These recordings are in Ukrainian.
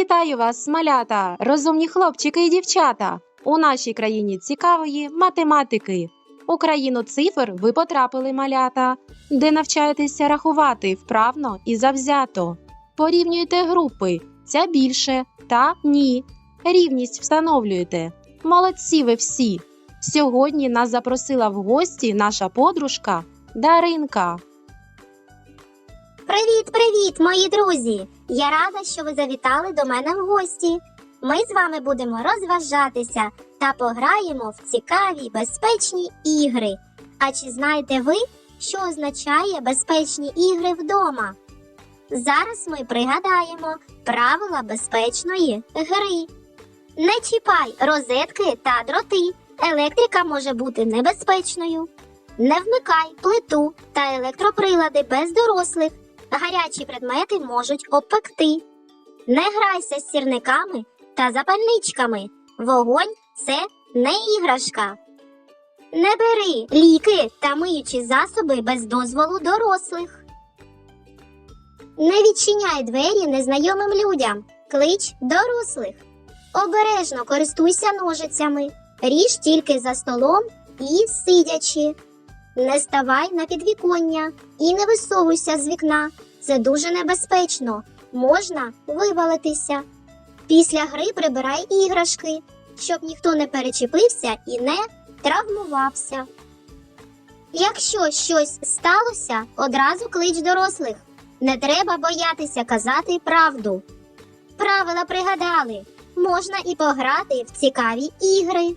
Вітаю вас, малята, розумні хлопчики і дівчата. У нашій країні цікавої математики. У країну цифр ви потрапили малята, де навчаєтеся рахувати вправно і завзято. Порівнюєте групи ця більше та ні. Рівність встановлюєте. Молодці ви всі. Сьогодні нас запросила в гості наша подружка Даринка. Привіт, привіт, мої друзі! Я рада, що ви завітали до мене в гості. Ми з вами будемо розважатися та пограємо в цікаві безпечні ігри. А чи знаєте ви, що означає безпечні ігри вдома? Зараз ми пригадаємо правила безпечної гри. Не чіпай розетки та дроти. Електрика може бути небезпечною. Не вмикай плиту та електроприлади без дорослих. Гарячі предмети можуть обпекти. Не грайся з сірниками та запальничками. Вогонь це не іграшка. Не бери ліки та миючі засоби без дозволу дорослих. Не відчиняй двері незнайомим людям. Клич дорослих. Обережно користуйся ножицями. Ріж тільки за столом і сидячи. Не ставай на підвіконня і не висовуйся з вікна. Це дуже небезпечно. Можна вивалитися. Після гри прибирай іграшки, щоб ніхто не перечепився і не травмувався. Якщо щось сталося, одразу клич дорослих. Не треба боятися казати правду. Правила пригадали, можна і пограти в цікаві ігри.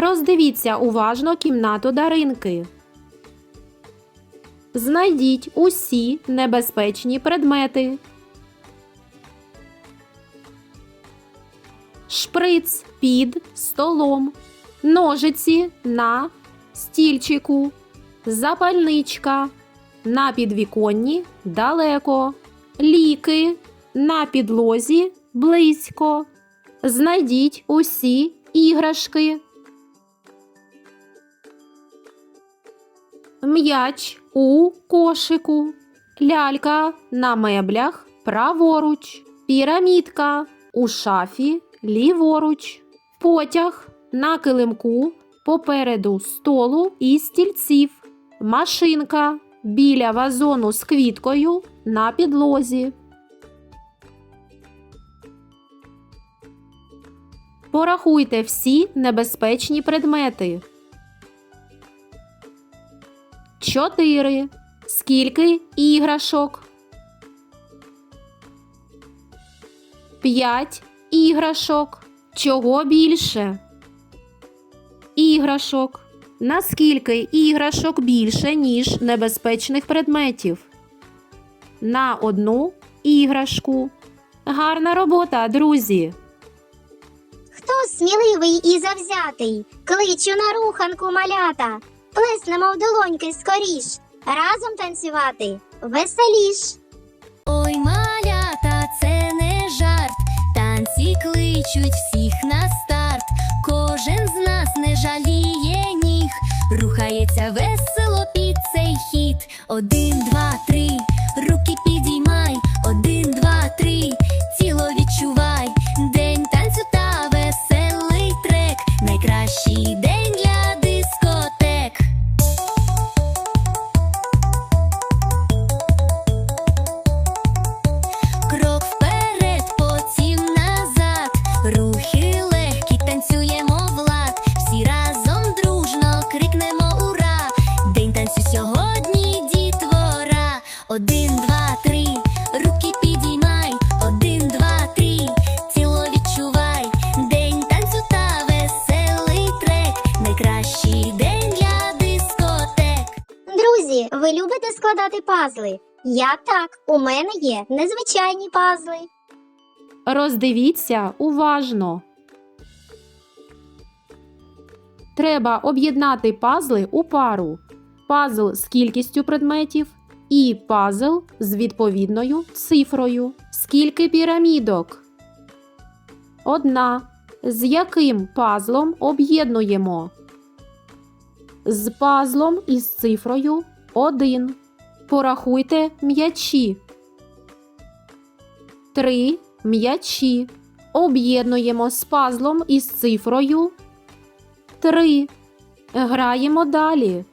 Роздивіться уважно кімнату Даринки. Знайдіть усі небезпечні предмети. Шприц під столом, ножиці на стільчику, запальничка на підвіконні далеко, ліки на підлозі близько. Знайдіть усі іграшки. М'яч у кошику, лялька на меблях праворуч, пірамідка у шафі ліворуч, потяг на килимку попереду столу і стільців, машинка біля вазону з квіткою на підлозі. Порахуйте всі небезпечні предмети. Чотири. Скільки іграшок? П'ять іграшок. Чого більше? Іграшок. Наскільки іграшок більше, ніж небезпечних предметів? На одну іграшку. Гарна робота, друзі! Хто сміливий і завзятий? Кличу на руханку малята. Плеснемо в долоньки скоріш. Разом танцювати веселіш. Ой, малята, це не жарт. Танці кличуть всіх на старт. Кожен з нас не жаліє ніг. Рухається весело під цей хід. Один, два, три, руки підіймай. Ви любите складати пазли? Я так, у мене є незвичайні пазли. Роздивіться уважно. Треба об'єднати пазли у пару. Пазл з кількістю предметів і пазл з відповідною цифрою. Скільки пірамідок? Одна. З яким пазлом об'єднуємо? З пазлом із цифрою 1. Порахуйте м'ячі. 3 м'ячі. Об'єднуємо з пазлом із цифрою 3. Граємо далі.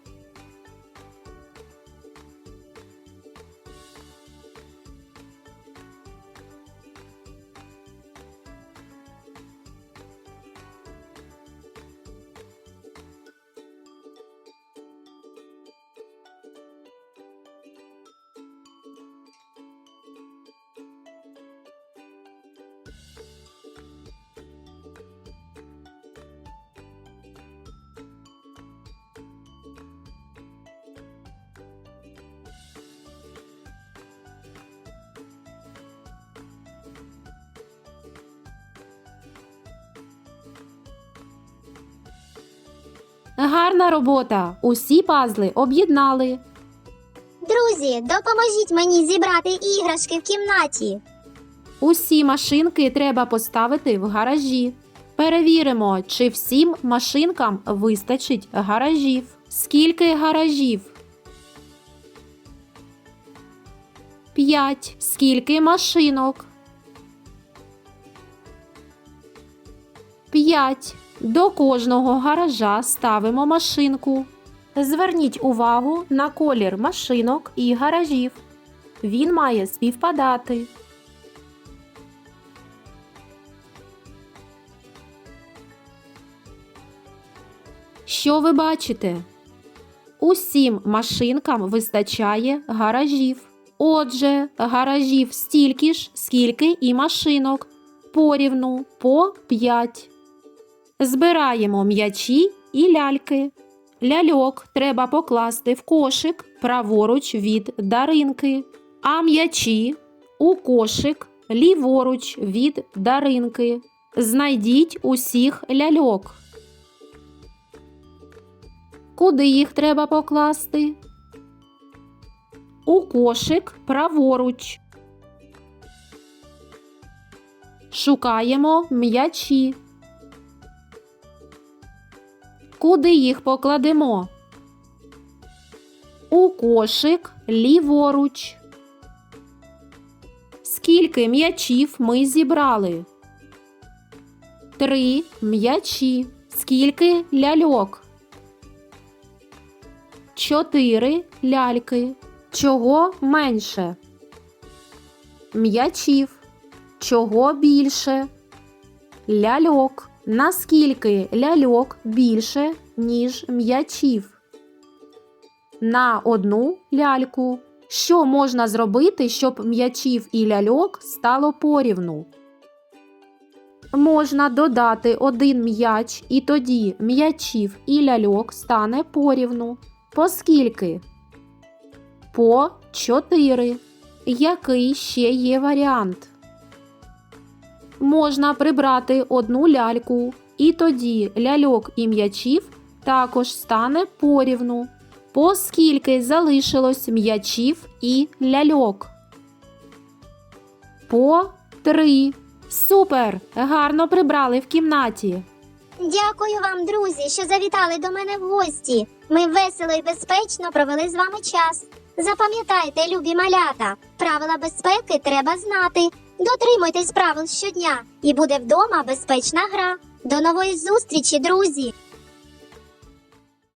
Гарна робота! Усі пазли об'єднали. Друзі, допоможіть мені зібрати іграшки в кімнаті. Усі машинки треба поставити в гаражі. Перевіримо, чи всім машинкам вистачить гаражів. Скільки гаражів? П'ять. Скільки машинок? П'ять. До кожного гаража ставимо машинку. Зверніть увагу на колір машинок і гаражів. Він має співпадати. Що ви бачите? Усім машинкам вистачає гаражів. Отже, гаражів стільки ж, скільки і машинок. Порівну по 5. Збираємо м'ячі і ляльки. Ляльок треба покласти в кошик праворуч від даринки, а м'ячі у кошик ліворуч від даринки. Знайдіть усіх ляльок. Куди їх треба покласти? У кошик праворуч. Шукаємо м'ячі. Куди їх покладемо? У кошик ліворуч. Скільки м'ячів ми зібрали? Три м'ячі. Скільки ляльок? Чотири ляльки. Чого менше? М'ячів. Чого більше? Ляльок. Наскільки ляльок більше, ніж м'ячів? На одну ляльку. Що можна зробити, щоб м'ячів і ляльок стало порівну? Можна додати один м'яч, і тоді м'ячів і ляльок стане порівну. По скільки? По 4. Який ще є варіант? Можна прибрати одну ляльку, і тоді ляльок і м'ячів також стане порівну. По скільки залишилось м'ячів і ляльок? По 3. Супер! Гарно прибрали в кімнаті. Дякую вам, друзі, що завітали до мене в гості. Ми весело і безпечно провели з вами час. Запам'ятайте, любі малята, правила безпеки треба знати. Дотримуйтесь правил щодня, і буде вдома безпечна гра. До нової зустрічі, друзі!